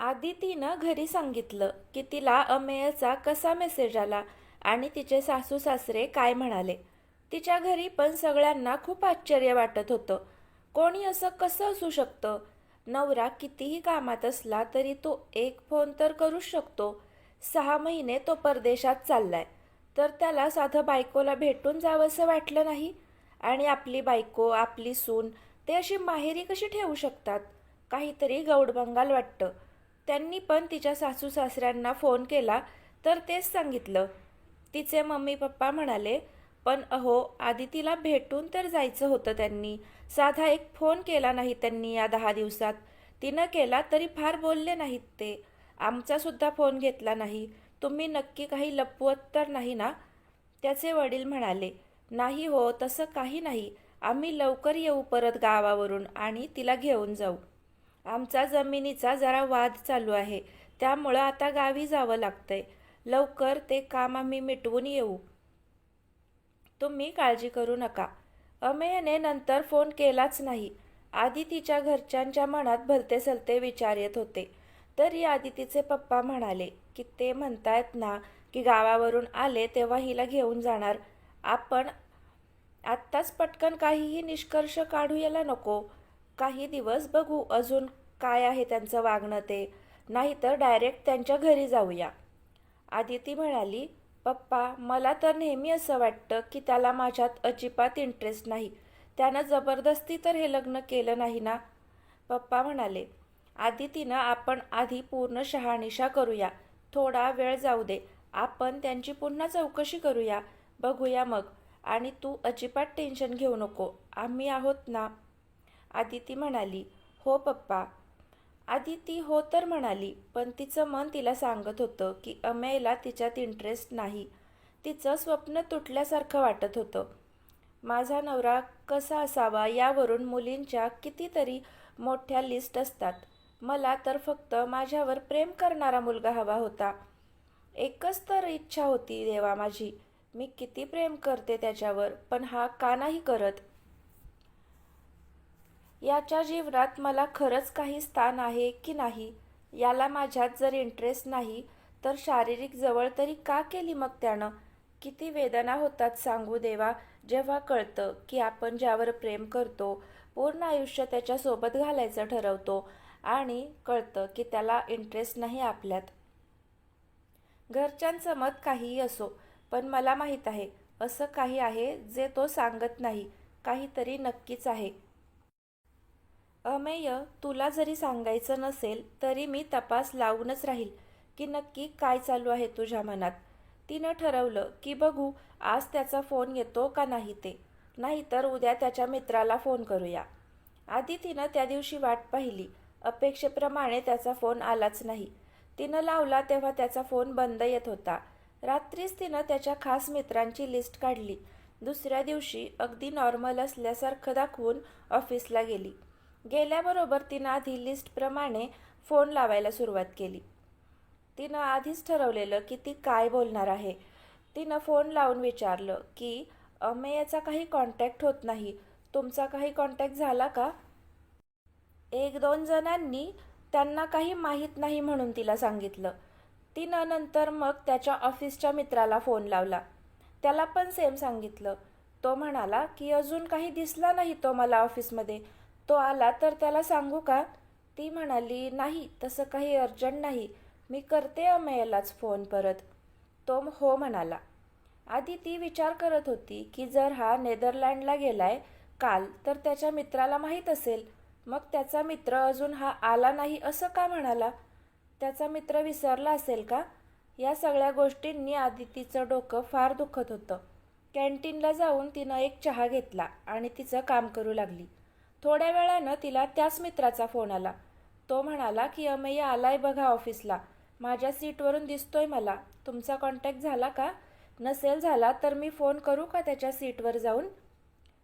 आदितीनं घरी सांगितलं की तिला अमेयचा कसा मेसेज आला आणि तिचे सासू सासरे काय म्हणाले. तिच्या घरी पण सगळ्यांना खूप आश्चर्य वाटत होतं. कोणी असं कसं असू शकतं? नवरा कितीही कामात असला तरी तो एक फोन तर करूच शकतो. सहा महिने तो परदेशात चाललाय. तर त्याला साधं बायकोला भेटून जावंसं वाटलं नाही? आणि आपली बायको आपली सून ते अशी माहेरी कशी ठेवू शकतात? काहीतरी गौडबंगाल वाटतं. त्यांनी पण तिच्या सासू सासऱ्यांना फोन केला तर तेच सांगितलं. तिचे मम्मी पप्पा म्हणाले पण अहो आधी तिला भेटून तर जायचं होतं त्यांनी. साधा एक फोन केला नाही त्यांनी या दहा दिवसात. तिनं केला तरी फार बोलले नाहीत ते. आमचासुद्धा फोन घेतला नाही. तुम्ही नक्की काही लपवत तर नाही ना? त्याचे वडील म्हणाले नाही हो तसं काही नाही. आम्ही लवकर येऊ परत गावावरून आणि तिला घेऊन जाऊ. आमचा जमिनीचा जरा वाद चालू आहे. त्यामुळं आता गावी जावं लागतंय. लवकर ते काम आम्ही मिटवून येऊ. तुम्ही काळजी करू नका. अमेयने नंतर फोन केलाच नाही. आधी तिच्या घरच्यांच्या मनात भलते सलते विचार येत होते. तरी आदितीचे पप्पा म्हणाले की ते म्हणतायत ना की गावावरून आले तेव्हा हिला घेऊन जाणार. आपण आत्ताच पटकन काहीही निष्कर्ष काढू यायला नको. काही दिवस बघू अजून काय आहे त्यांचं वागणं ते. नाहीतर डायरेक्ट त्यांच्या घरी जाऊया. आदिती म्हणाली पप्पा मला तर नेहमी असं वाटतं की त्याला माझ्यात अजिबात इंटरेस्ट नाही. त्यानं जबरदस्ती तर हे लग्न केलं नाही ना? पप्पा म्हणाले आदितीनं आपण आधी पूर्ण शहानिशा करूया. थोडा वेळ जाऊ दे. आपण त्यांची पुन्हा चौकशी करूया. बघूया मग. आणि तू अजिबात टेन्शन घेऊ नको. आम्ही आहोत ना. आदिती म्हणाली हो पप्पा. आदिती हो तर म्हणाली पण तिचं मन तिला सांगत होतं की अमेयला तिच्यात इंटरेस्ट नाही. तिचं स्वप्न तुटल्यासारखं वाटत होतं. माझा नवरा कसा असावा यावरून मुलींच्या कितीतरी मोठ्या लिस्ट असतात. मला तर फक्त माझ्यावर प्रेम करणारा मुलगा हवा होता. एकच तर इच्छा होती देवा माझी. मी किती प्रेम करते त्याच्यावर पण हा का नाही करत? याच्या जीवनात मला खरंच काही स्थान आहे की नाही? याला माझ्यात जर इंटरेस्ट नाही तर शारीरिक जवळ तरी का केली मग त्यानं? किती वेदना होतात सांगू देवा. जेव्हा कळतं की आपण ज्यावर प्रेम करतो पूर्ण आयुष्य त्याच्यासोबत घालायचं ठरवतो आणि कळतं की त्याला इंटरेस्ट नाही आपल्यात. घरच्यांचं मत काहीही असो पण मला माहीत आहे असं काही आहे जे तो सांगत नाही. काहीतरी नक्कीच आहे. अमेय तुला जरी सांगायचं नसेल तरी मी तपास लावूनच राहील की नक्की काय चालू आहे तुझ्या मनात. तिनं ठरवलं की बघू आज त्याचा फोन येतो का नाही ते. नाहीतर उद्या त्याच्या मित्राला फोन करूया. आधी तिनं त्या दिवशी वाट पाहिली. अपेक्षेप्रमाणे त्याचा फोन आलाच नाही. तिनं लावला तेव्हा त्याचा फोन बंद येत होता. रात्रीच तिनं त्याच्या खास मित्रांची लिस्ट काढली. दुसऱ्या दिवशी अगदी नॉर्मल असल्यासारखं दाखवून ऑफिसला गेली. गेल्याबरोबर तिनं आधी लिस्टप्रमाणे फोन लावायला सुरुवात केली. तिनं आधीच ठरवलेलं की ती काय बोलणार आहे. तिनं फोन लावून विचारलं की अमेयाचा काही कॉन्टॅक्ट होत नाही. तुमचा काही कॉन्टॅक्ट झाला का? एक दोन जणांनी त्यांना काही माहीत नाही म्हणून तिला सांगितलं. तिनं नंतर मग त्याच्या ऑफिसच्या मित्राला फोन लावला. त्याला पण सेम सांगितलं. तो म्हणाला की अजून काही दिसला नाही तो मला ऑफिसमध्ये तो आला तर त्याला सांगू का? ती म्हणाली नाही तसं काही अर्जंट नाही. मी करते अमेयलाच फोन परत. तो हो म्हणाला. आधी ती विचार करत होती की जर हा नेदरलँडला गेलाय काल तर त्याच्या मित्राला माहीत असेल. मग त्याचा मित्र अजून हा आला नाही असं का म्हणाला? त्याचा मित्र विसरला असेल का? या सगळ्या गोष्टींनी आदितीचं डोकं फार दुखत होतं. कॅन्टीनला जाऊन तिनं एक चहा घेतला आणि तिचं काम करू लागली. थोड्या वेळानं तिला त्याच मित्राचा फोन आला. तो म्हणाला की अमय्या आलाय बघा ऑफिसला. माझ्या सीटवरून दिसतोय मला. तुमचा कॉन्टॅक्ट झाला का? नसेल झाला तर मी फोन करू का त्याच्या सीटवर जाऊन?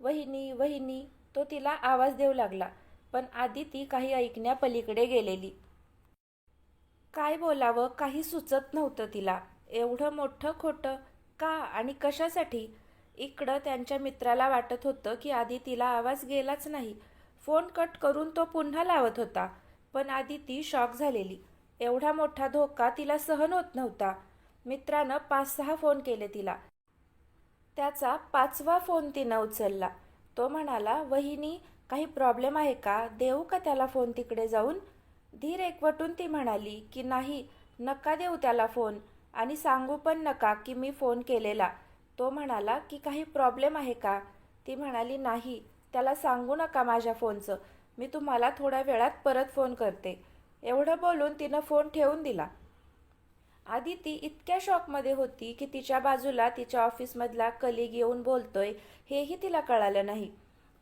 वहिनी वहिनी तो तिला आवाज देऊ लागला पण आधी ती काही ऐकण्यापलीकडे गेलेली. काय बोलावं? काही सुचत नव्हतं तिला. एवढं मोठं खोटं का आणि कशासाठी? इकडं त्यांच्या मित्राला वाटत होतं की आधी तिला आवाज गेलाच नाही. फोन कट करून तो पुन्हा लावत होता. पण आधी ती शॉक झालेली. एवढा मोठा धोका तिला सहन होत नव्हता. मित्रानं पाच सहा फोन केले तिला. त्याचा पाचवा फोन तिनं उचलला. तो म्हणाला वहिनी काही प्रॉब्लेम आहे का? देऊ का त्याला फोन तिकडे जाऊन? धीर एकवटून ती म्हणाली की नाही नका देऊ त्याला फोन. आणि सांगू पण नका की मी फोन केलेला. तो म्हणाला की काही प्रॉब्लेम आहे का? ती म्हणाली नाही. त्याला सांगू नका माझ्या फोनचं. मी तुम्हाला थोड्या वेळात परत फोन करते. एवढं बोलून तिनं फोन ठेवून दिला. आधी ती इतक्या शॉकमध्ये होती की तिच्या बाजूला तिच्या ऑफिसमधला कलिग येऊन बोलतोय हेही तिला कळालं नाही.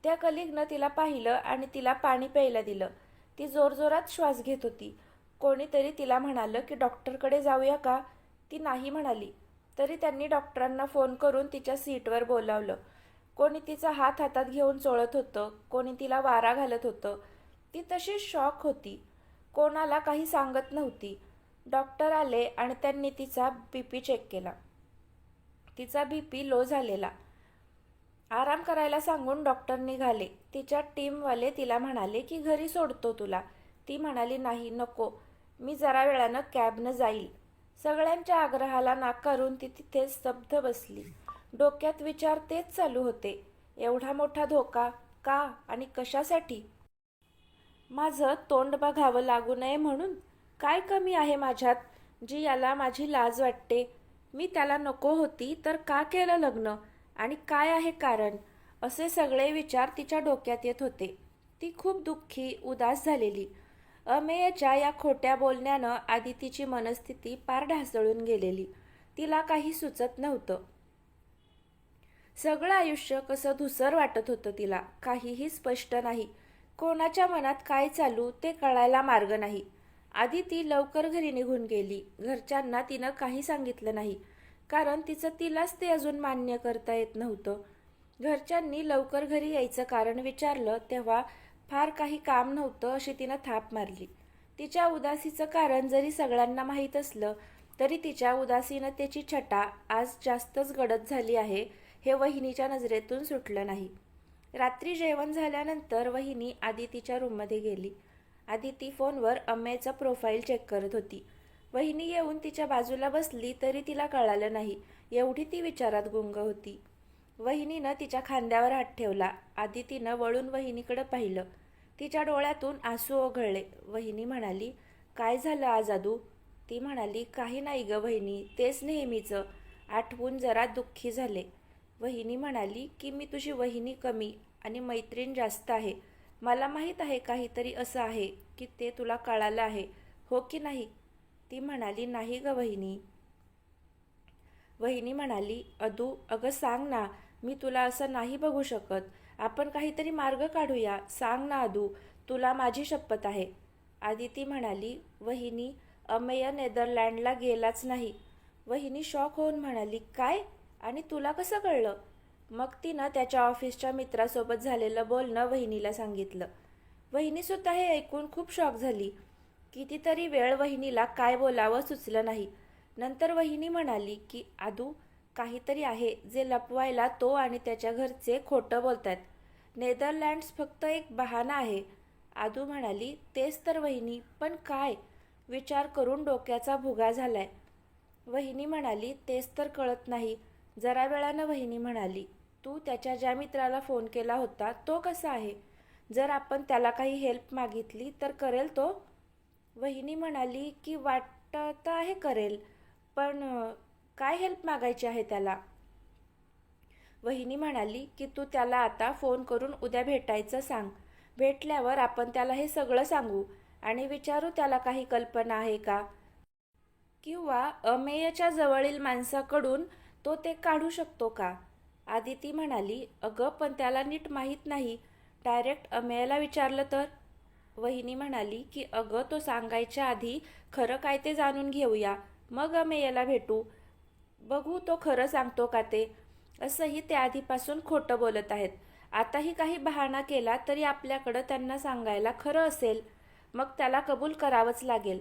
त्या कलिगनं तिला पाहिलं आणि तिला पाणी प्यायला दिलं. ती जोरजोरात श्वास घेत होती. कोणीतरी तिला म्हणालं की डॉक्टरकडे जाऊया का? ती नाही म्हणाली. तरी त्यांनी डॉक्टरांना फोन करून तिच्या सीटवर बोलावलं. कोणी तिचा हात हातात घेऊन चोळत होतं कोणी तिला वारा घालत होतं. ती तशी शॉक होती. कोणाला काही सांगत नव्हती. डॉक्टर आले आणि त्यांनी तिचा बी पी चेक केला. तिचा बी पी लो झालेला. आराम करायला सांगून डॉक्टर निघाले. तिच्या टीमवाले तिला म्हणाले की घरी सोडतो तुला. ती म्हणाली नाही नको. मी जरा वेळानं कॅबनं जाईल. सगळ्यांच्या आग्रहाला नाकारून ती तिथे स्तब्ध बसली. डोक्यात विचार तेच चालू होते. एवढा मोठा धोका का आणि कशासाठी? माझं तोंड बघावं लागू नये म्हणून काय कमी आहे माझ्यात? जी याला माझी लाज वाटते. मी त्याला नको होती तर का केलं लग्न? आणि काय आहे कारण? असे सगळे विचार तिच्या डोक्यात येत होते. ती खूप दुःखी उदास झालेली. अमेयच्या या खोट्या बोलण्यानं आदितीची तिची मनस्थिती पार ढासळून गेलेली. तिला काही सुचत नव्हतं. सगळं आयुष्य कसं धुसर वाटत होतं तिला. काहीही स्पष्ट नाही. कोणाच्या मनात काय चालू ते कळायला मार्ग नाही. आधी ती लवकर घरी निघून गेली. घरच्यांना तिनं काही सांगितलं नाही. कारण तिचं तिलाच ते अजून मान्य करता येत नव्हतं. घरच्यांनी लवकर घरी यायचं कारण विचारलं तेव्हा फार काही काम नव्हतं अशी तिनं थाप मारली. तिच्या उदासीचं कारण जरी सगळ्यांना माहीत असलं तरी तिच्या उदासीनतेची छटा आज जास्तच गडद झाली आहे हे वहिनीच्या नजरेतून सुटलं नाही. रात्री जेवण झाल्यानंतर वहिनी आदितीच्या रूममध्ये गेली. आदिती फोनवर अम्मेचं प्रोफाईल चेक करत होती. वहिनी येऊन तिच्या बाजूला बसली तरी तिला कळालं नाही. एवढी ती विचारात गुंग होती. वहिनीनं तिच्या खांद्यावर हात ठेवला. आदितीनं वळून वहिनीकडं पाहिलं. तिच्या डोळ्यातून आसू ओघळले. वहिनी म्हणाली काय झालं आज आदू? ती म्हणाली काही नाही ग वहिनी तेच नेहमीचं. आठवून जरा दुःखी झाले. वहिनी म्हणाली की मी तुझी वहिनी कमी आणि मैत्रीण जास्त आहे. मला माहीत आहे काहीतरी असं आहे की ते तुला कळालं आहे. हो की नाही? ती म्हणाली नाही ग वहिनी. वहिनी म्हणाली अदू अगं सांग ना मी तुला असं नाही बघू शकत. आपण काहीतरी मार्ग काढूया. सांग ना आदू तुला माझी शपथ आहे. आदिती म्हणाली वहिनी अमेय नेदरलँडला गेलाच नाही. वहिनी शॉक होऊन म्हणाली काय? आणि तुला कसं कळलं? मग तिनं त्याच्या ऑफिसच्या मित्रासोबत झालेलं बोलणं वहिनीला सांगितलं. वहिनीसुद्धा हे ऐकून खूप शॉक झाली. कितीतरी वेळ वहिनीला काय बोलावं सुचलं नाही. नंतर वहिनी म्हणाली की आदू काहीतरी आहे जे लपवायला तो आणि त्याच्या घरचे खोटं बोलतात नेदरलँड्स फक्त एक बहाणा आहे. आदू म्हणाली तेच तर वहिनी पण काय? विचार करून डोक्याचा भुगा झालाय. वहिनी म्हणाली तेच तर कळत नाही. जरा वेळानं वहिनी म्हणाली तू त्याच्या ज्या मित्राला फोन केला होता तो कसा आहे? जर आपण त्याला काही हेल्प मागितली तर करेल तो? वहिनी म्हणाली की वाटतं आहे करेल पण काय हेल्प मागायची आहे त्याला? वहिनी म्हणाली की तू त्याला आता फोन करून उद्या भेटायचं सांग. भेटल्यावर आपण त्याला हे सगळं सांगू आणि विचारू त्याला काही कल्पना आहे का? किंवा अमेयच्या जवळील माणसाकडून तो ते काढू शकतो का? आदिती म्हणाली अगं पण त्याला नीट माहीत नाही. डायरेक्ट अमेयला विचारलं तर? वहिनी म्हणाली की अगं तो सांगायच्या आधी खरं काय ते जाणून घेऊया. मग अमेयला भेटू. बघू तो खरं सांगतो का ते? असंही ते आधीपासून खोटं बोलत आहेत. आताही काही बहाणा केला तरी आपल्याकडं त्यांना सांगायला खरं असेल. मग त्याला कबूल करावंच लागेल.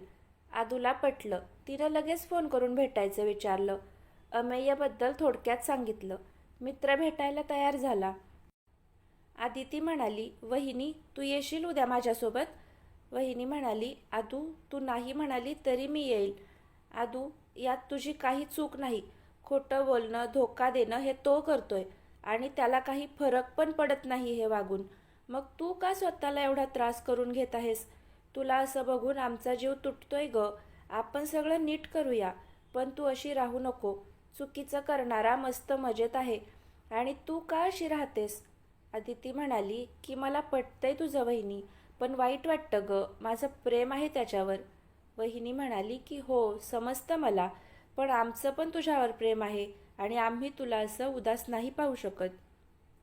आदूला पटलं. तिनं लगेच फोन करून भेटायचं विचारलं. अमेयबद्दल थोडक्यात सांगितलं. मित्र भेटायला तयार झाला. आदिती म्हणाली वहिनी तू येशील उद्या माझ्यासोबत? वहिनी म्हणाली आदू तू नाही म्हणाली तरी मी येईल. आदू यात तुझी काही चूक नाही. खोटं बोलणं धोका देणं हे तो करतोय आणि त्याला काही फरक पण पडत नाही हे वागून. मग तू का स्वतःला एवढा त्रास करून घेत आहेस? तुला असं बघून आमचा जीव तुटतोय ग. आपण सगळं नीट करूया पण तू अशी राहू नको. चुकीचं करणारा मस्त मजेत आहे. आणि तू का अशी राहतेस? आदिती म्हणाली की मला पटतंय तुझं वहिनी पण वाईट वाटतं ग. माझं प्रेम आहे त्याच्यावर. वहिनी म्हणाली की हो समजतं मला पण आमचं पण तुझ्यावर प्रेम आहे आणि आम्ही तुला असं उदास नाही पाहू शकत.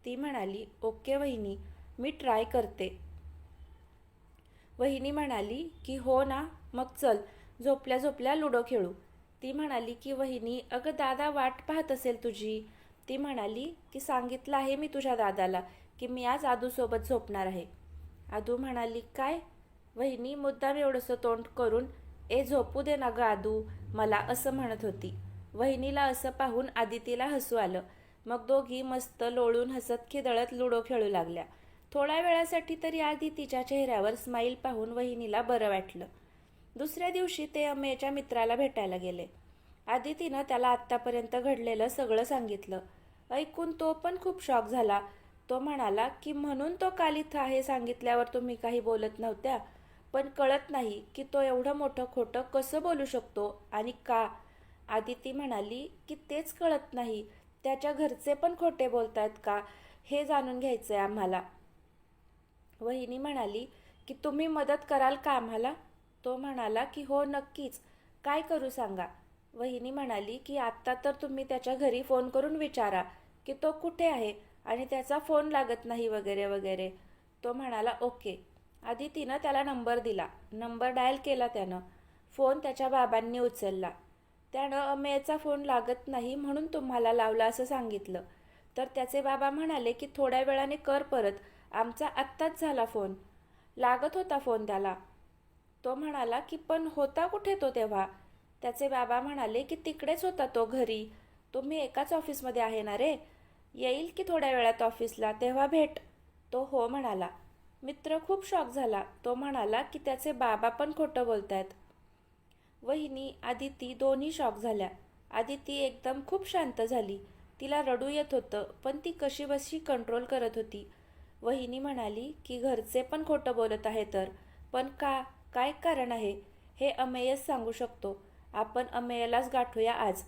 ती म्हणाली ओके वहिनी मी ट्राय करते. वहिनी म्हणाली की हो ना मग चल झोपल्या झोपल्या लुडो खेळू. ती म्हणाली की वहिनी अगं दादा वाट पाहत असेल तुझी. ती म्हणाली की सांगितलं आहे मी तुझ्या दादाला की मी आज आदूसोबत झोपणार आहे. आदू म्हणाली काय? वहिनी मुद्दाम एवढंसं तोंड करून ए झोपू दे ना ग आदू मला असं म्हणत होती. वहिनीला असं पाहून आदितीला हसू आलं. मग दोघी मस्त लोळून हसत खिदळत लुडो खेळू लागल्या. थोड्या वेळासाठी तरी आधी तिच्या चेहऱ्यावर स्माईल पाहून वहिनीला बरं वाटलं. दुसऱ्या दिवशी ते अमेच्या मित्राला भेटायला गेले. आदितीनं त्याला आत्तापर्यंत घडलेलं सगळं सांगितलं. ऐकून तो पण खूप शॉक झाला. तो म्हणाला की म्हणून तो काल इथं आहे सांगितल्यावर तुम्ही काही बोलत नव्हत्या. पण कळत नाही की तो एवढं मोठं खोटं कसं बोलू शकतो आणि का. आदिती म्हणाली की तेच कळत नाही. त्याच्या घरचे पण खोटे बोलतायत का? हे जाणून घ्यायचं आहे आम्हाला. वहिनी म्हणाली की तुम्ही मदत कराल का आम्हाला? तो म्हणाला की हो नक्कीच. काय करू सांगा? वहिनी म्हणाली की आत्ता तर तुम्ही त्याच्या घरी फोन करून विचारा की तो कुठे आहे आणि त्याचा फोन लागत नाही वगैरे वगैरे. तो म्हणाला ओके. आधी तिनं त्याला नंबर दिला. नंबर डायल केला त्यानं. फोन त्याच्या बाबांनी उचलला. त्यानं अमेयचा फोन लागत नाही म्हणून तुम्हाला लावला असं सांगितलं. तर त्याचे बाबा म्हणाले की थोड्या वेळाने कर परत. आमचा आत्ताच झाला फोन. लागत होता फोन त्याला. तो म्हणाला की पण होता कुठे तो तेव्हा? त्याचे बाबा म्हणाले की तिकडेच होता तो घरी. तुम्ही एकाच ऑफिसमध्ये आहे ना रे? येईल की थोड्या वेळात ऑफिसला? तेव्हा भेट. तो हो म्हणाला. मित्र खूप शॉक झाला. तो म्हणाला की त्याचे बाबा पण खोटं बोलतायत. वहिनी आदिती दोन्ही शॉक झाल्या. आदिती एकदम खूप शांत झाली. तिला रडू येत होतं पण ती कशीबशी कंट्रोल करत होती. वहिनी म्हणाली की घरचे पण खोटं बोलत आहे तर. पण का? काय कारण आहे? हे अमेयच सांगू शकतो. आपण अमेयलाच गाठूया आज.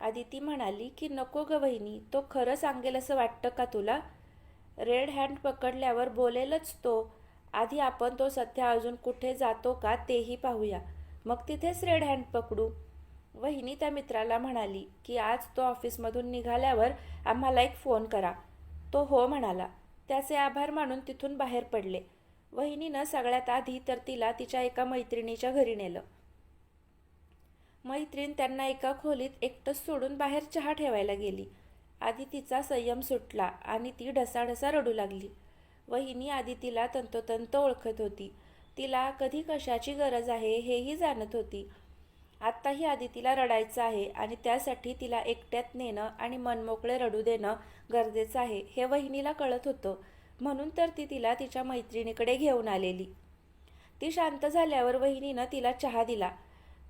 आदिती म्हणाली की नको ग वहिनी तो खरं सांगेल असं वाटतं का तुला? रेड हँड पकडल्यावर बोलेलच तो आधी आपण तो सध्या अजून कुठे जातो का तेही पाहूया. मग तिथेच रेड हँड पकडू. वहिनी त्या मित्राला म्हणाली की आज तो ऑफिसमधून निघाल्यावर आम्हाला एक फोन करा. तो हो म्हणाला. त्याचे आभार मानून तिथून बाहेर पडले. वहिनीनं सगळ्यात आधी तर तिला तिच्या एका मैत्रिणीच्या घरी नेलं. मैत्रीण त्यांना एका खोलीत एकटंच सोडून बाहेर चहा ठेवायला गेली. आधी तिचा संयम सुटला आणि ती ढसाढसा रडू लागली. वहिनी आधी तिला तंतोतंत ओळखत होती. तिला कधी कशाची गरज आहे हेही जाणत होती. आत्ताही आदितीला रडायचं आहे आणि त्यासाठी तिला एकट्यात नेणं आणि मनमोकळे रडू देणं गरजेचं आहे हे वहिनीला कळत होतं. म्हणून तर ती तिला तिच्या मैत्रिणीकडे घेऊन आलेली. ती शांत झाल्यावर वहिनीनं तिला चहा दिला.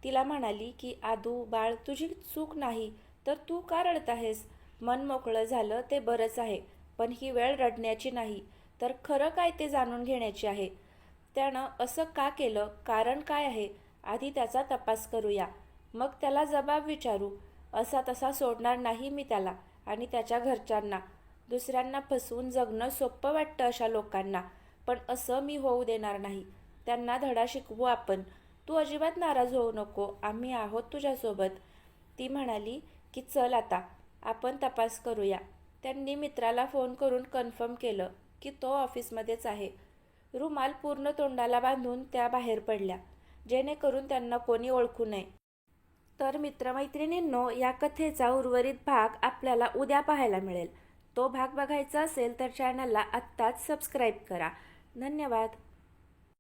तिला म्हणाली की आदू बाळ तुझी चूक नाही तर तू का रडत आहेस? मन मोकळं झालं ते बरंच आहे पण ही वेळ रडण्याची नाही तर खरं काय ते जाणून घेण्याची आहे? त्यानं असं का केलं कारण काय आहे? आधी त्याचा तपास करूया. मग त्याला जबाब विचारू. असा तसा सोडणार नाही मी त्याला आणि त्याच्या घरच्यांना. दुसऱ्यांना फसवून जगणं सोपं वाटतं अशा लोकांना पण असं मी होऊ देणार नाही. त्यांना धडा शिकवू आपण. तू अजिबात नाराज होऊ नको. आम्ही आहोत तुझ्यासोबत. ती म्हणाली की चल आता. आपण तपास करूया. त्यांनी मित्राला फोन करून कन्फर्म केलं की तो ऑफिसमध्येच आहे. रुमाल पूर्ण तोंडाला बांधून त्या बाहेर पडल्या जेणेकरून त्यांना कोणी ओळखू नये. तर मित्रमैत्रिणींनो या कथेचा उर्वरित भाग आपल्याला उद्या पाहायला मिळेल. तो भाग बघायचा असेल तर चॅनलला आत्ताच सबस्क्राईब करा. धन्यवाद.